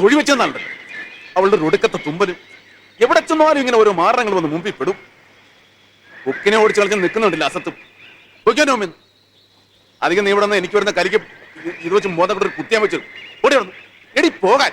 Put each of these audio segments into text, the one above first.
തൊഴി വെച്ചെന്നാണ് അവളുടെ ഒടുക്കത്തെ തുമ്പലും. എവിടെ ചെന്നാലും ഇങ്ങനെ ഓരോ മാരണങ്ങൾ വന്ന് മുമ്പിൽ പെടും. ബുക്കിനെ ഓടിച്ച് കളിച്ച് നിൽക്കുന്നുണ്ടല്ലോ അസത്തും. അധികം നീ ഇവിടെ നിന്ന് എനിക്ക് വരുന്ന കരിക്ക് ഇത് വെച്ച് മോദം ഒരു കുത്തിയാൻ വെച്ചു ഓടി വന്നു എടി പോകാൻ.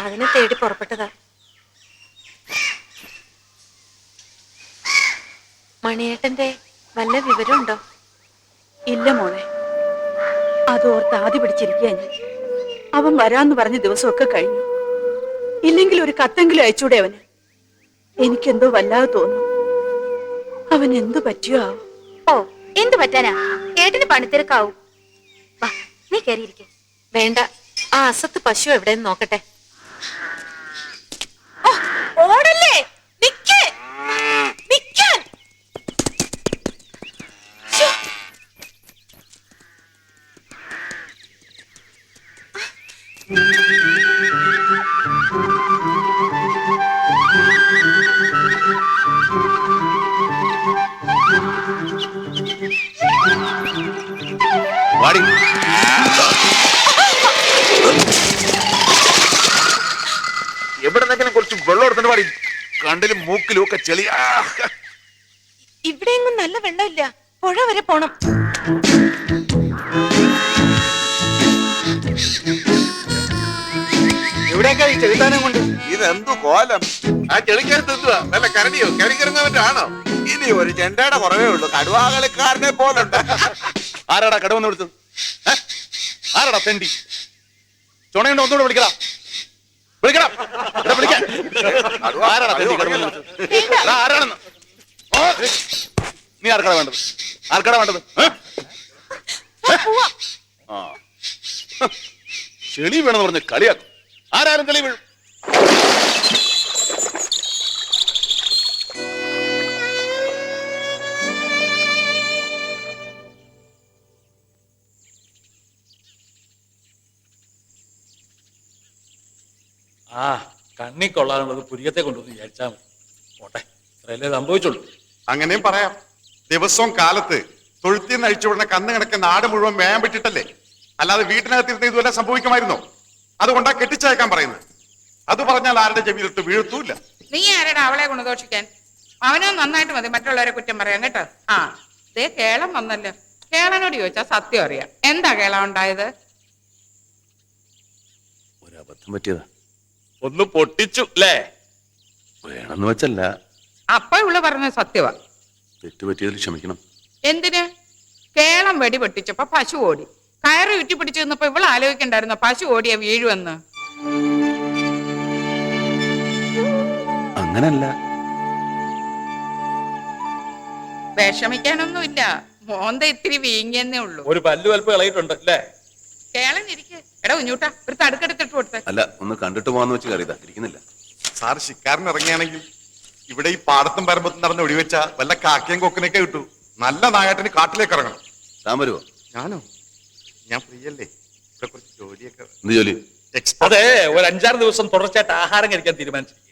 അതിനെ തേടി പുറപ്പെട്ടതാ. മണിയേട്ടന്റെ വല്ല വിവരമുണ്ടോ? ഇല്ല മോളെ. അതോർത്ത് ആദ്യ പിടിച്ചിരിക്കുക ഞാൻ. അവൻ വരാന്ന് പറഞ്ഞ ദിവസമൊക്കെ കഴിഞ്ഞു. ഇല്ലെങ്കിൽ ഒരു കത്തെങ്കിലും അയച്ചൂടെ അവന്? എനിക്കെന്തോ വല്ലാതെ തോന്നുന്നു. അവൻ എന്തു പറ്റിയോ ആവോ? ഓ എന്തു പറ്റാനാ? ഏട്ടന് പണിത്തിരക്കാവും. വാ നീ കയറിയിരിക്കെ വേണ്ട. ആ അസത്ത് പശു എവിടെയെന്ന് നോക്കട്ടെ. ഓടല്ലേ? നിക്ക്. നിക്കാൻ ശ്ശോ. എവിടെ നിന്നെങ്കിലും കുറച്ച് വെള്ളം എടുത്തിട്ട് പാടി കണ്ടിലും മൂക്കിലും ഒക്കെ ചെളി. ഇവിടെയെങ്ങും നല്ല വെള്ളമില്ല. പുഴ വരെ പോണം. എവിടെയൊക്കെ ഈ ചെറുതാനം കൊണ്ട്? ഇതെന്തു കോലം? ആ ചെളിക്കകത്ത് എന്തുവാ? നല്ല കരടിയോ? കരിക്കിറങ്ങാൻ ഇനി ഒരു ചെണ്ടയുടെ കുറവേ ഉള്ളൂ. കടുവാകളിക്കാരനെ പോലുണ്ട്. ആരാടാ കടുവന്ന് ഏ? ആരാടാ തെണ്ടി? ചുണയുണ്ടോ? ഒന്നുകൂടെ വിളിക്കടാ. വിളിക്കണം. ഇവിടെ വിളിക്കാൻ. വിളിച്ചത്? എടാ, ആരാണെന്ന്? ഓ, നീ ആർക്കടാ വേണ്ടത്? ആർക്കടാ വേണ്ടത്? ഏ? ഏ? ആ. ചെളി വേണമെന്ന് പറഞ്ഞ് കളിയാക്കും. ആരാരും കളി വീഴും. ആ കണ്ണി കൊള്ളാനുള്ളത് പുരികത്തെ കൊണ്ടുവന്ന് വിചാരിച്ചാൽ മതി. പോട്ടെ ഇത്രയല്ലേ സംഭവിച്ചുള്ളൂ. അങ്ങനെയും പറയാം. ദിവസവും കാലത്ത് തൊഴുത്തിൽ നിന്ന് അഴിച്ചുവിടുന്ന കന്ന് കിടക്കുന്ന നാട് മുഴുവൻ വേഗം വിട്ടിട്ടല്ലേ അല്ലാതെ വീട്ടിനകത്തിരുന്ന് ഇതുവരെ സംഭവിക്കുമായിരുന്നോ? അതുകൊണ്ടാ കെട്ടിച്ചയക്കാൻ പറയുന്നത്. അത് പറഞ്ഞാൽ ആരുടെ ചെവിയിലിട്ട് വീഴ്ത്തൂല്ല. നീ ആരടാ അവളെ ഗുണദോഷിക്കാൻ? അവനോ നന്നായിട്ട് മതി മറ്റുള്ളവരെ കുറ്റം പറയാൻ കേട്ടോ. ആ ദേ കേളം വന്നല്ലോ. കേളനോട് ചോദിച്ചാ സത്യം അറിയാം. എന്താ കേളം ഉണ്ടായത്? ഒരബദ്ധം അബദ്ധം പറ്റിയതാ. ഒന്ന് പൊട്ടിച്ചു അല്ലേ? വേണമെന്ന് വെച്ചല്ല. അപ്പഴുള്ള പറഞ്ഞ സത്യവാ. തെറ്റ് പറ്റിയതിൽ ക്ഷമിക്കണം. എന്തിന്? കേളം വെടി പൊട്ടിച്ചപ്പോ പശു ഓടി. കയറ് ചുറ്റി പിടിച്ചു നിന്നപ്പോ ഇവൾ ആലോചിക്കണ്ടായിരുന്നോ പശു ഓടിയ വീഴുവെന്ന്? അങ്ങനല്ല. വിഷമിക്കാനൊന്നുമില്ല. മോന്ത ഇത്തിരി വീങ്ങിയെന്നേ ഉള്ളൂ. ഒരു പല്ലു വലുപ്പ് കളയിട്ടുണ്ട് അല്ലേ? കേളം ഇരിക്കെ എടാ കുഞ്ഞൂട്ടാ ഒരു തടുക്കെടുത്തിട്ട് കൊടുത്തേ. അല്ല ഒന്ന് കണ്ടിട്ട് പോവാന്ന് വെച്ച് ഇരിക്കുന്നില്ല. സാർ ശിക്കാരൻ ഇറങ്ങിയാണെങ്കിൽ ഇവിടെ ഈ പാടത്തും പരമ്പത്തും നടന്ന് ഒടിവെച്ച വല്ല കാക്കയും കൊക്കിനൊക്കെ കിട്ടു. നല്ല നായാട്ടിന് കാട്ടിലേക്ക് ഇറങ്ങണം. താൻ വരുവോ? ഞാനോ? ഞാൻ ഫ്രീയല്ലേ? ഇവിടെ കുറച്ച് ജോലിയൊക്കെ എന്ത് ജോലി? അതെ ഒരു അഞ്ചാറ് ദിവസം തുടർച്ചയായിട്ട് ആഹാരം കഴിക്കാൻ തീരുമാനിച്ചിരിക്കുക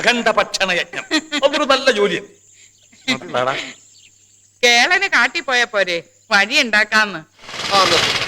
അഖണ്ഡ ഭക്ഷണ യജ്ഞം. അതൊരു നല്ല ജോലിയാണ്. കേളന് കാട്ടി പോയ പോരെ. വഴി ഉണ്ടാക്കാന്ന് ആ നിർത്ത്.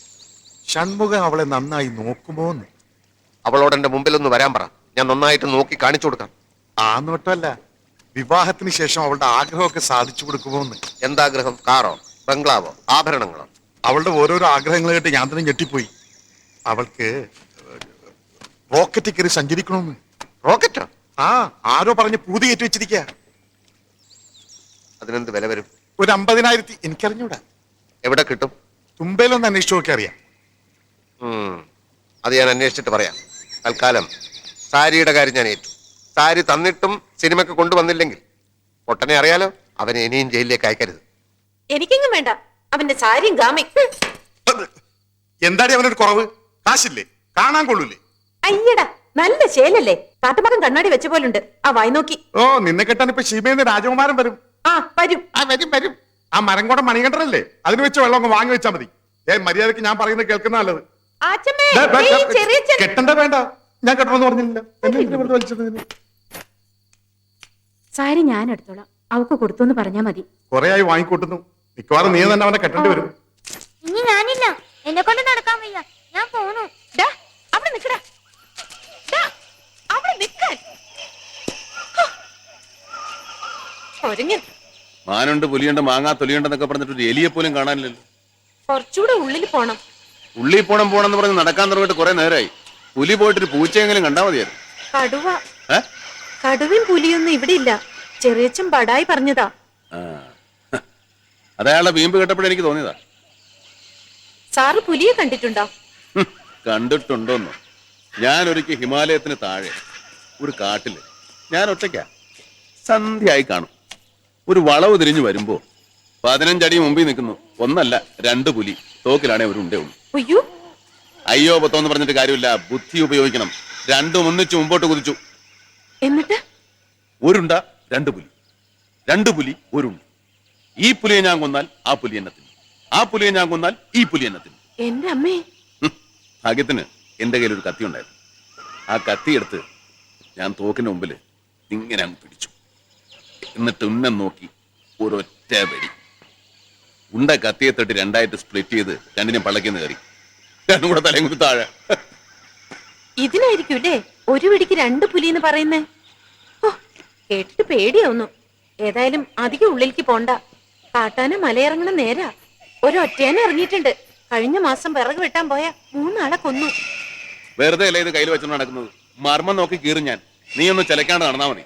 ഷൺമുഖം അവളെ നന്നായി നോക്കുമോ എന്ന് അവളോട് എന്റെ മുമ്പിൽ ഒന്ന് വരാൻ പറ. ഞാൻ നന്നായിട്ട് നോക്കി കാണിച്ചു കൊടുക്കാം. ആ നോട്ടമല്ല വിവാഹത്തിന് ശേഷം അവളുടെ ആഗ്രഹമൊക്കെ സാധിച്ചു കൊടുക്കുമോ എന്ന് എന്താഗ്രഹം? കാറോ? ബംഗ്ലാവോ? ആഭരണങ്ങളോ? അവളുടെ ഓരോരോ ആഗ്രഹങ്ങൾ കേട്ട് ഞാൻ തന്നെ ഞെട്ടിപ്പോയി. അവൾക്ക് റോക്കറ്റിൽ കയറി സഞ്ചരിക്കണമെന്ന് റോക്കറ്റോ? ആ ആരോ പറഞ്ഞ് പൂതി കയറ്റി വെച്ചിരിക്കുക അതിനെന്ത് വില വരും? ഒരു അമ്പതിനായിരത്തി എനിക്കറിഞ്ഞൂടാ. എവിടെ കിട്ടും? തുമ്പയിലൊന്ന് അന്വേഷിച്ചു നോക്കി അറിയാം. അത് ഞാൻ അന്വേഷിച്ചിട്ട് പറയാം. തൽക്കാലം സാരിയുടെ കാര്യം ഞാൻ ഏറ്റു. സാരി തന്നിട്ടും സിനിമയ്ക്ക് കൊണ്ടുവന്നില്ലെങ്കിൽ പൊട്ടനെ അറിയാലോ അവനെ ഇനിയും ജയിലിലേക്ക് അയക്കരുത്. എനിക്കെങ്ങും വേണ്ട. അവന്റെ സാരിയും ഗാമി എന്താടി അവനൊരു കുറവ്? കാശില്ലേ? കാണാൻ കൊള്ളൂലേ? അയ്യടാ നല്ല ശേലല്ലേ കാട്ടുമകം കണ്ണാടി വെച്ച പോലുണ്ട്. ആ വായി നോക്കി. ഓ നിന്നെ കെട്ടാൻ ഇപ്പൊ ശീമേന്ന് രാജകുമാരൻ വരും. ആ വരും. ആ വരും വരും. ആ മരം കൂടെ മണികണ്ടല്ലേ അതിന് വെച്ച് വെള്ളം വാങ്ങി വെച്ചാൽ മതി. ഏ മര്യാദയ്ക്ക് ഞാൻ പറയുന്നത് കേൾക്കുന്ന നല്ലത്. കെട്ടണ്ട വേണ്ട. ഞാൻ കെട്ടണമെന്ന് പറഞ്ഞില്ല. സാരി ഞാൻ എടുത്തോളാം. അവക്ക് കൊടുത്തു എന്ന് പറഞ്ഞാ മതി. കൊറേയായി ആയി വാങ്ങിക്കൂട്ടുന്നു. മിക്കവാറും നീ തന്നെ അവനെ കെട്ടേണ്ടി വരും. ഇനി ഞാനില്ല. എന്നെ കൊണ്ട് നടക്കാൻ വയ്യ. ഞാൻ പോണു. അവിടെ നിക്കടാ അവിടെ നിക്കാൻ മാനുണ്ട് പുലിയുണ്ട് മാങ്ങാ തൊലിയുണ്ടെന്നൊക്കെ പറഞ്ഞിട്ട് ഒരു എലിയെ പോലും കാണാനില്ലല്ലോ. കുറച്ചുകൂടെ ഉള്ളിൽ പോണം. ഉള്ളി പോണം പോണെന്ന് പറഞ്ഞ് നടക്കാൻ തുടങ്ങിയിട്ട് കുറെ നേരമായി പുലി പോയിട്ടൊരു പൂച്ചയെങ്കിലും കണ്ടാ മതിയായിരുന്നു. കടുവ. ഏ? കടുവയും പുലിയൊന്നും ഇവിടെ ഇല്ല. ചെറിയച്ചും ബടായി പറഞ്ഞതാ. ആ. അതയാളുടെ വീമ്പ് കേട്ടപ്പോഴേ എനിക്ക് തോന്നിയതാ. സാറ് പുലിയെ കണ്ടിട്ടുണ്ടോ? കണ്ടിട്ടുണ്ടോന്ന് കണ്ടിട്ടുണ്ടോന്നോ. ഞാൻ ഒരിക്കൽ ഹിമാലയത്തിന് താഴെ ഒരു കാട്ടിൽ ഞാൻ ഒറ്റയ്ക്കാ. സന്ധ്യയായി കാണും. ഒരു വളവ് തിരിഞ്ഞു വരുമ്പോ പതിനഞ്ചടി മുമ്പിൽ നിൽക്കുന്നു. ഒന്നല്ല രണ്ട് പുലി തോക്കിലാണെ ഒരു ഉണ്ടേ ഉള്ളൂ. അയ്യോ. പത്തോന്ന് പറഞ്ഞിട്ട് കാര്യമില്ല. ബുദ്ധി ഉപയോഗിക്കണം. രണ്ടും ഒന്നിച്ച് മുമ്പോട്ട് കുതിച്ചു. എന്നിട്ട്? ഒരുണ്ട രണ്ട് പുലി. രണ്ട് പുലി ഒരുണ്ട് ഈ പുലിയെ ഞാൻ കൊന്നാൽ ആ പുലി എണ്ണത്തിന് ആ പുലിയെ ഞാൻ കൊന്നാൽ ഈ പുലി എണ്ണത്തിന് എന്റെ അമ്മേ. ഭാഗ്യത്തിന് എന്റെ കയ്യിൽ ഒരു കത്തി ഉണ്ടായിരുന്നു. ആ കത്തി എടുത്ത് ഞാൻ തോക്കിന് മുമ്പിൽ ഇങ്ങനെ അങ്ങ് പിടിച്ചു. എന്നിട്ട് ഉന്നം നോക്കി ഒരൊറ്റ വെടി. ഉണ്ട കത്തിയെ തൊട്ട് രണ്ടായിട്ട് സ്പ്ലിറ്റ് ചെയ്ത് രണ്ടിനെ പള്ളക്കിന്ന് കയറി. രണ്ടും കൂടെ തലയും കൂടി താഴെ. ഇതിനായിരിക്കൂല്ലേ ഒരു വിടിക്ക് രണ്ട് പുലി എന്ന് പറയുന്നേ കേട്ടിട്ട് പേടിയാവുന്നു. ഏതായാലും അധികം ഉള്ളിലേക്ക് പോണ്ട. കാട്ടാന മലയിറങ്ങണ നേരാ. ഒരു ഒറ്റയാന ഇറങ്ങിയിട്ടുണ്ട്. കഴിഞ്ഞ മാസം വിറക് വെട്ടാൻ പോയ മൂന്നാളെ കൊന്നു. വെറുതെ അല്ലേ ഇത് കയ്യിൽ വെച്ചോണ്ട് നടക്കുന്നത്? മർമ്മം നോക്കി കീറും ഞാൻ. നീ ഒന്ന് ചിലക്കാണ്ട് നടന്നാ മതി.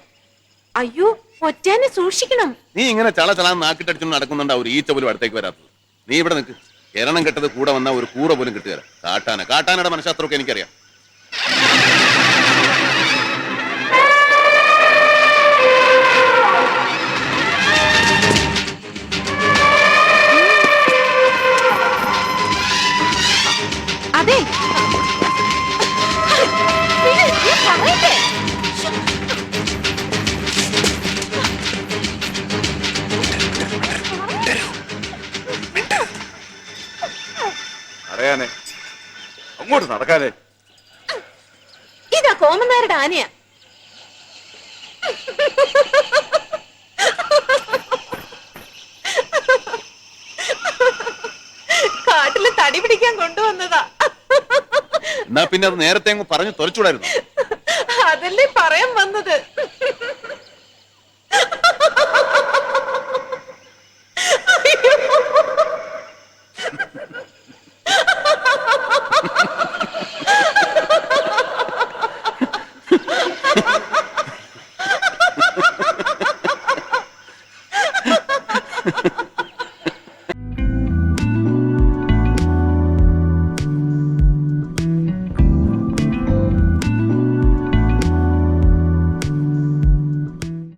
അയ്യോ ഒറ്റയാനെ സൂക്ഷിക്കണം. നീ ഇങ്ങനെ ചള ചള നാക്കിട്ടടിച്ചു നടക്കുന്നുണ്ട് ഒരു ഈച്ച പോലും അടുത്തേക്ക് വരാത്തത്. നീ ഇവിടെ നിൽക്ക് എരണം കെട്ടത് കൂടെ വന്ന ഒരു കൂറ പോലും കിട്ടുക കാട്ടാന. കാട്ടാനയുടെ മനഃശാസ്ത്രമൊക്കെ എനിക്കറിയാം. കോമന്നാരുടെ ആനയാ. കാട്ടിൽ തടി പിടിക്കാൻ കൊണ്ടുവന്നതാ. എന്നാ പിന്നെ അത് നേരത്തെ അങ്ങ് പറഞ്ഞു തുറച്ചുകൂടായിരുന്നു അതല്ലേ പറയാൻ വന്നത്.